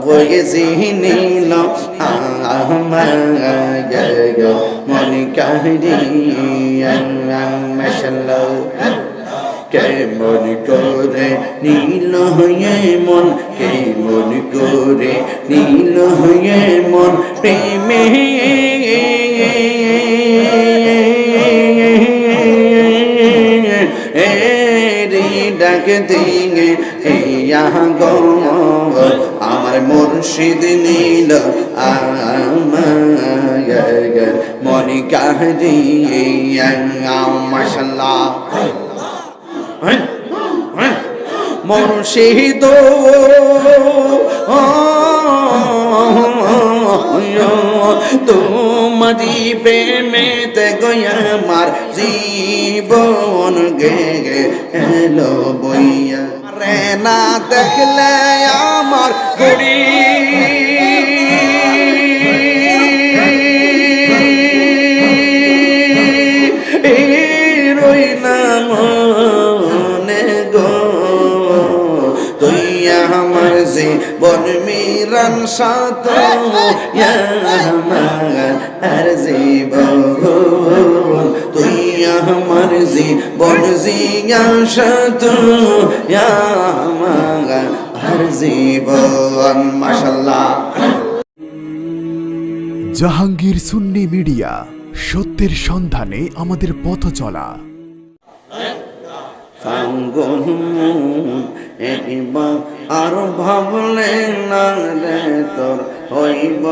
বয়েছি নীল আমার মন কাহিয়া মশাল্লাহ। কেমন করে নীল হয়ে মন কেমন করে নীল হয়ে মন, প্রেমে দিঙে ইয়া গো আমার মুর্শিদ নীল আমার মনি কাহিয়া মাশাল্লাহ। মুর্শিদ তোমারি প্রেমেতে গয়া মার জীবন গে। এলো বইয়া। রে না দেখলে আমার তুই আমার যে বন মিরান সাত আমার আমার যে বন জিয়া সাত আমার জীবন মাশাল্লাহ জাহাঙ্গীর সুন্নি মিডিয়া সত্যের সন্ধানে আমাদের পথ চলা। আর ভাবলে না রে তোর হইব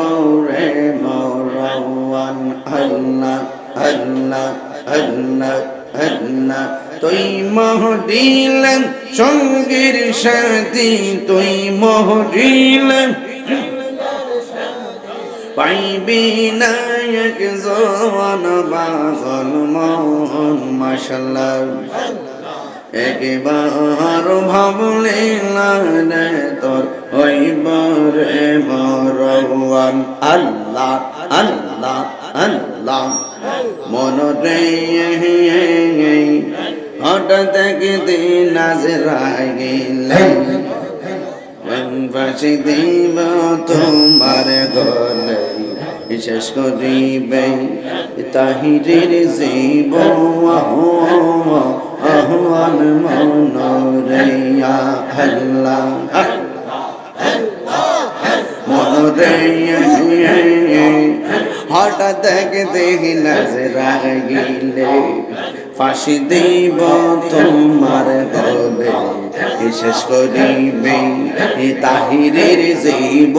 রে মরওয়ান আল্লাহ আল্লাহ আল্লাহ। আল্লাহ তুই মহ দিলেন সঙ্গীর সাথী, তুই মহ দিলেন পাইবি নায়ক জওয়ান বাগল মন মাশাল্লাহ। একবার ভাবলে তোর হইব রে মরওয়ান। আল্লাহ আল্লাহ আল্লাহ। মন রে হঠাৎ একদিন নাজরাইলে ফাঁসি দিব তোমার গলে শেষ করিবে তাহিরের জীব আহ্বান মন রে আল্লাহ। মন রে হঠাৎ দেখতে নজরা গিলে ফাঁসি দিব তোমার গলে বিশেষ করিবে তাহিরের জীব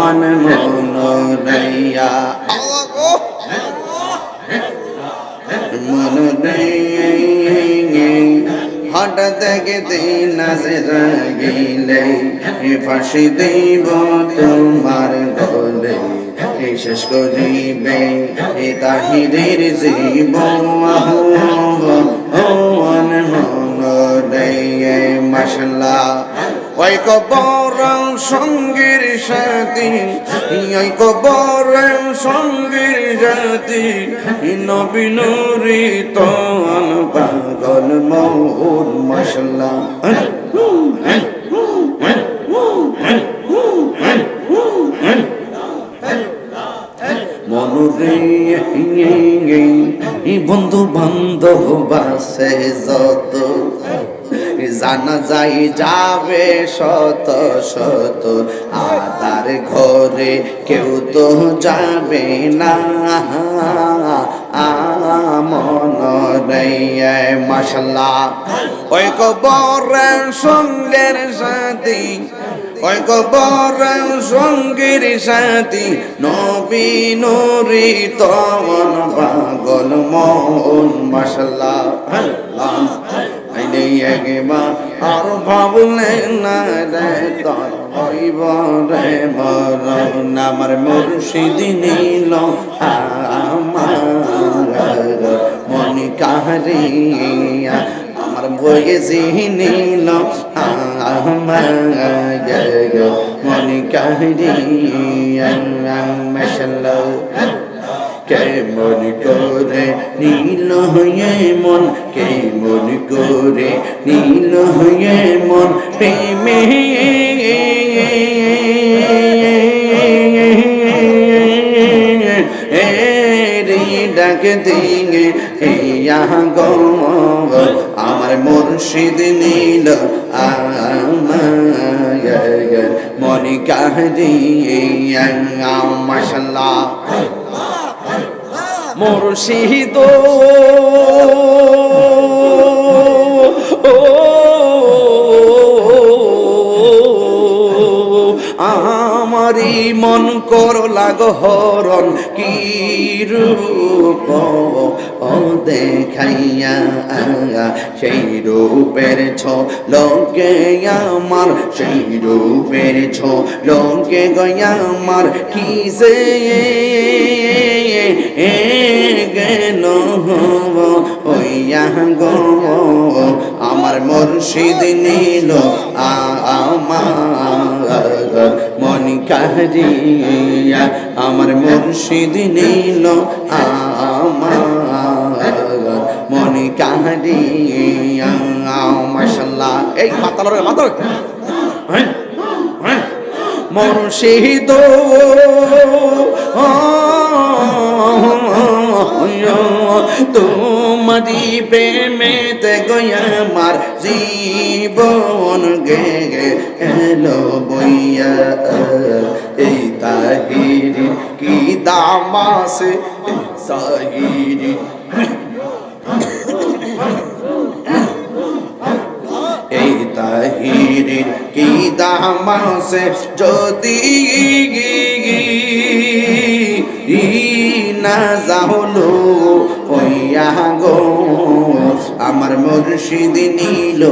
আন মন রইয়া মন হঠাৎ দেখতে নজরা গিলে ফাঁসি দিব তোমার গলে শেষ করিবে তাহিরের জীব মন মাসাল্লাহ ওই কবর সঙ্গীর সাথী ওই কবর সঙ্গীর জাতি নবীনুরি তন পাগল মৌর মাসাল্লাহ বন্ধু বান্ধব বাসে যত। জানা যাই যাবে শত শত আদার ঘরে কেউ তো যাবে না। মন মাসাল্লাহ ওই কবর সঙ্গের সাথী ওই কবর সঙ্গীর সাথী নবী নুরি তমন পাগল মন মাসাল্লাহ আইনে একবা আর ভাবলে না রে তোর হইব রে মরণ। আমার মুর্শিদ নীল আমার মনি নীল আমার মনি কাহারিয়া মাশাল্লাহ। কেমন করে নীল হয়ে মন কেমন করে নীল হয়ে মন, প্রেমে ডাকে দিয়ে গো আমার মুর্শিদ নীল আমার মনি কাহিয়া মাশাল্লাহ মুর্শিদ আমারি মন কর লাগ হরণ, কি রূপ দেখাইয়া সেই রূপের ছ লোকে আমার, সেই রূপের ছ লোকে গয়া আমার, কি সে গেল ওইয়া গো। আমার মুর্শিদ নীল আমার, মনি কাহিয়া আমার মুর্শিদ নীল আমার। মনি এই হ্যাঁ হ্যাঁ তোমারি প্রেমেতে গয়া মার জীবন গে এলো বইয়া এই তাহিরি কি দামাসে সাহিরি তাহিরির কি দামাসে যদি না যাহলো হইয়া গো। আমার মুর্শিদ নীল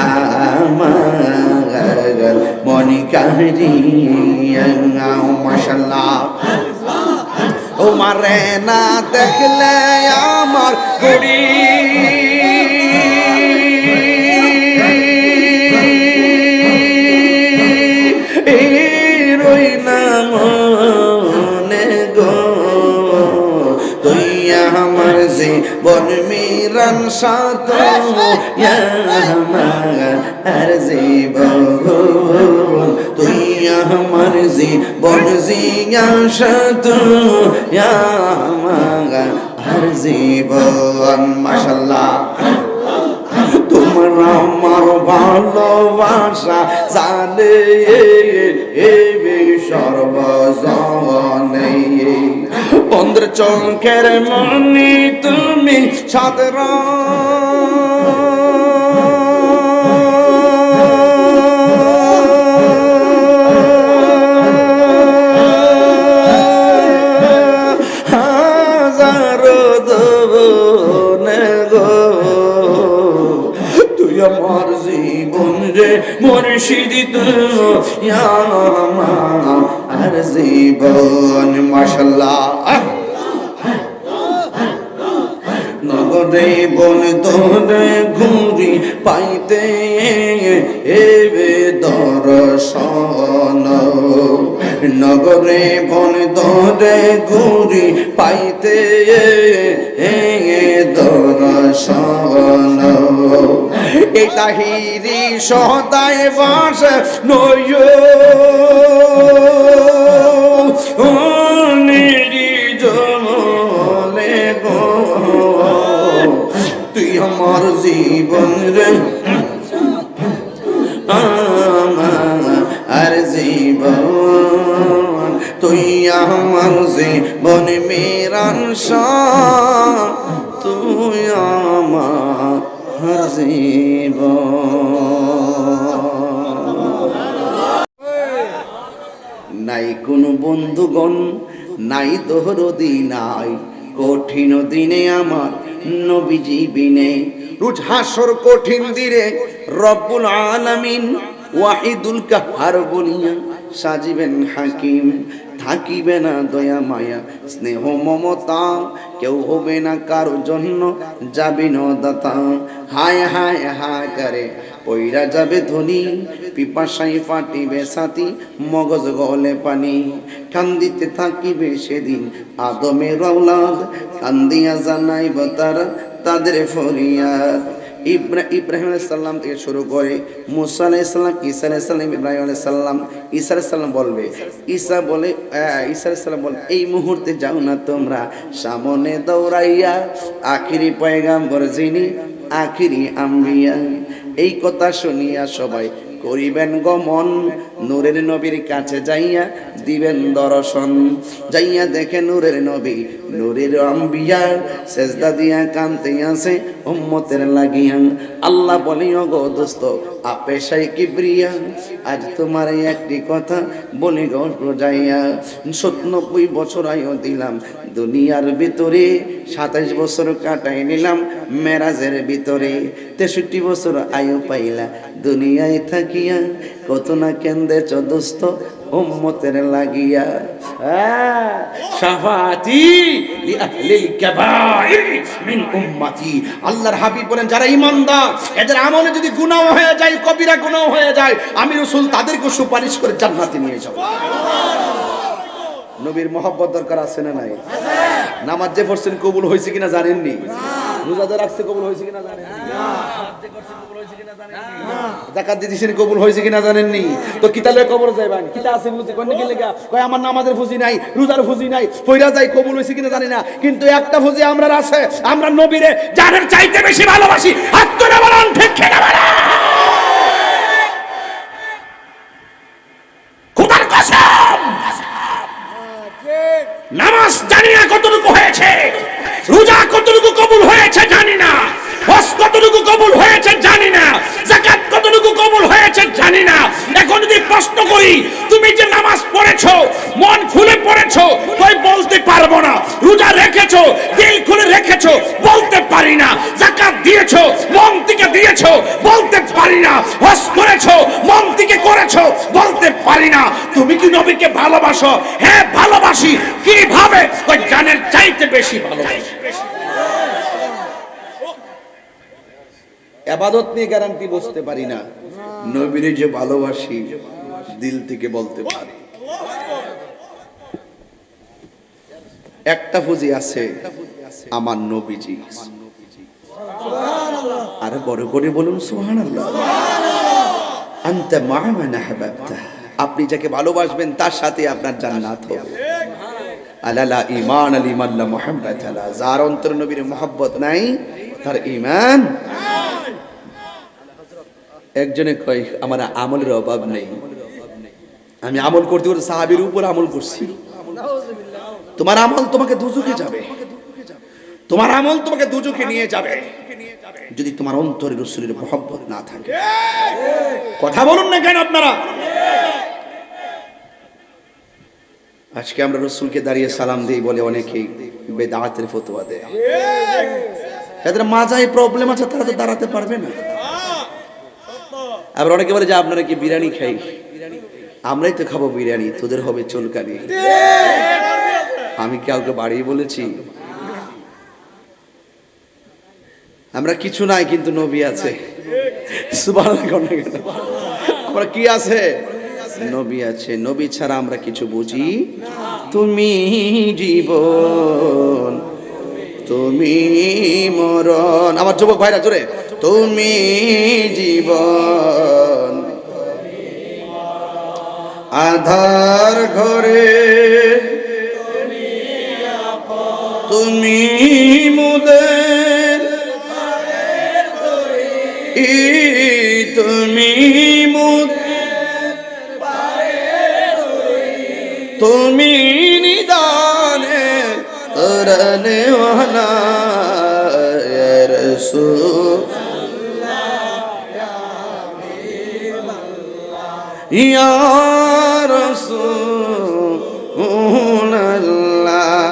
আমার মনি কাহিরিয়া মাশাল্লাহ তোমারে না দেখলে আমার গুড়ি জীবন মিরান সাত আমার জীবন তুই আমার জীবন জিয়া সাত আমার জীবন মাশাল্লাহ তোমার আমার ভালোবাসা জানে সর্বজনে বন্ধুর চোখের মনি তুমি সাদরা আমার জীবন রে মুর্শিদ তুই আর জীবন মাশাল্লাহ নগরে বন ঘুরি পাইতে এবে দর্শন। নগরে বন দরে ঘুরি পাইতে এ দর্শন। এই তাহিরি সদায় বাস নয়। আমার জীবন রে। আর জীবন, তুই আমার জীবন মেরান তুই আমার জীবন। নাই কোনো বন্ধুগণ, নাই দোহরদি নাই, কঠিন দিনে আমার নবীজি বিনে রুজ হাসর কঠিন দিনে রব্বুল আলামিন ওয়াহিদুল কাহার বলিয়া সাজিবেন হাকিম, থাকিবে না দয়া মায়া, স্নেহ মমতা, কেউ হবে না কারও জন্য যাবে দাতা হায় হায় হায় করে, পইরা যাবে ধনী পিপাসাই ফাটিবে সাথী, মগজ গলে পানি। কান্দিতে থাকিবে সেদিন আদমের রৌলাদ কান্দিয়া জানাইব তারা তাদের ফরিয়াদ। ইব্রাহ ইব্রাহিম আলাইসাল্লাম থেকে শুরু করে মুসা আলাইসাল্লাম ঈসা আলাইসাল্লাম ইব্রাহিম আলাইসাল্লাম ঈসা আলাইসাল্লাম বলবে। ঈসা বলে ঈসা আলাইসাল্লাম বলে, এই মুহূর্তে যাও না তোমরা, সামনে দৌড়াইয়া আখিরি পয়গাম্বর যিনি, আখিরি আম্বিয়া, এই কথা শুনিয়া সবাই করিবেন গমন। নূরের নবীর কাছে যাইয়া দিবেন দর্শন। যাইয়া দেখে নূরের নবী, নূরের আম্বিয়া, সেজদা দিয়া কানতে আসে, উম্মতের লাগিয়া। আল্লাহ বলি গো দোস্ত আপেশাই কিবরিয়া, আজ তোমার একটি কথা বলি গো যাইয়া সত্তনব্বই বছর আয়ু দিলাম, দুনিয়ার ভিতরে সাতাইশ বছর কাটাই নিলাম, মেরাজের ভিতরে। তেষট্টি বছর আয়ু পাইলা দুনিয়ায় থাকিয়া কত না কেন্দ্রে চদস্ত উম্মতের লাগিয়া। বলেন, যারা আমলে যদি হয়ে যায়, কবিরা হয়ে যায় আমি সুপারিশ করে নবীর মহব্বত দরকার আছে না নাই? নামাজ যে পড়ছেন কবুল হয়েছে কিনা জানেননি? রাখছে কবুল হয়েছে কিনা জানেন জাকাত দিয়েছেন কবুল হয়েছে কিনা জানেননি? তো কিতালে কবর যাইবেন কিতা আছে বুঝি? কোন কি লেগা? কয় আমার নামাজের ফুজি নাই রোজার ফুজি নাই পয়রা যাই কবুল হয়েছে কিনা জানি না। কিন্তু একটা ফুজি আমরা আছে আমরা নবীরে জানের চাইতে বেশি ভালোবাসি হাত তুলে বলুন ঠিক কিনা বলুন খোদার কসম নামাজ জানি না কতটুকু হয়েছে রোজা কতটুকু কবুল হয়েছে জানি না। হজ কতটুকু কবুল হয়েছে জানি না। জাকাত কতটুকু কবুল হয়েছে জানি না। এখন যদি প্রশ্ন করি, তুমি যে নামাজ পড়েছো, মন খুলে পড়েছো কই বলতে পারব না। রোজা রেখেছো, দিল খুলে রেখেছো, বলতে পারি না। জাকাত দিয়েছ, মন থেকে দিয়েছ, বলতে পারি না। হজ করেছ, মন থেকে করেছ, বলতে পারি না। তুমি কি নবীকে ভালোবাসো? হ্যাঁ ভালোবাসি। কীভাবে? ওই জানের চাইতে বেশি ভালোবাসি। আবাদত নিয়ে গ্যারান্টি বসতে পারি না। নবীরে যে ভালোবাসি, দিল থেকে বলতে পারি। একটা ফুজি আছে, আমার নবীজি। আরে বড় করে বলুন, সুবহানাল্লাহ। আনতা মা মান আহবাবতা আপনি যাকে ভালোবাসবেন, তার সাথে আপনার জান্নাত হবে। আলালা ইমান আল ইমাল্লা মুহাম্মদ যার অন্তর নবীর মোহাব্বত নাই, তার ইমান একজনে কয়, আমার আমলের অভাব নেই। আমি আমল করতে করতে সাহাবির উপর আমল করছি। তোমার আমল তোমাকে দুজকে যাবে। তোমার আমল তোমাকে দুজকে নিয়ে যাবে। যদি তোমার অন্তরে রসুলের মোহাব্বত না থাকে। কথা বলুন না কেন আপনারা? আজকে আমরা রসুলকে দাঁড়িয়ে সালাম দিই বলে অনেকেই বেদাতের ফতোয়া দেয়। যাদের মাজায় প্রবলেম আছে তারা তো দাঁড়াতে পারবে না। আবার অনেকে বলে যে আপনারা কি বিরিয়ানি খাই? আমরাই তো খাব বিরিয়ানি, তোদের হবে চুলকানি। আমি কাউকে বাড়িয়ে বলেছি? আমরা কিছু নাই, কিন্তু নবী আছে? আমরা কি আছে? নবী আছে। নবী ছাড়া আমরা কিছু বুঝি? তুমি জীবন, তুমি মরণ। আমার যুবক ভাইরা, জোরে। তুমি জীবন আধার ঘরে তুমি মুদের ই তুমি মুদ তুমি নিদানে তরনে ওয়ালা ইয়া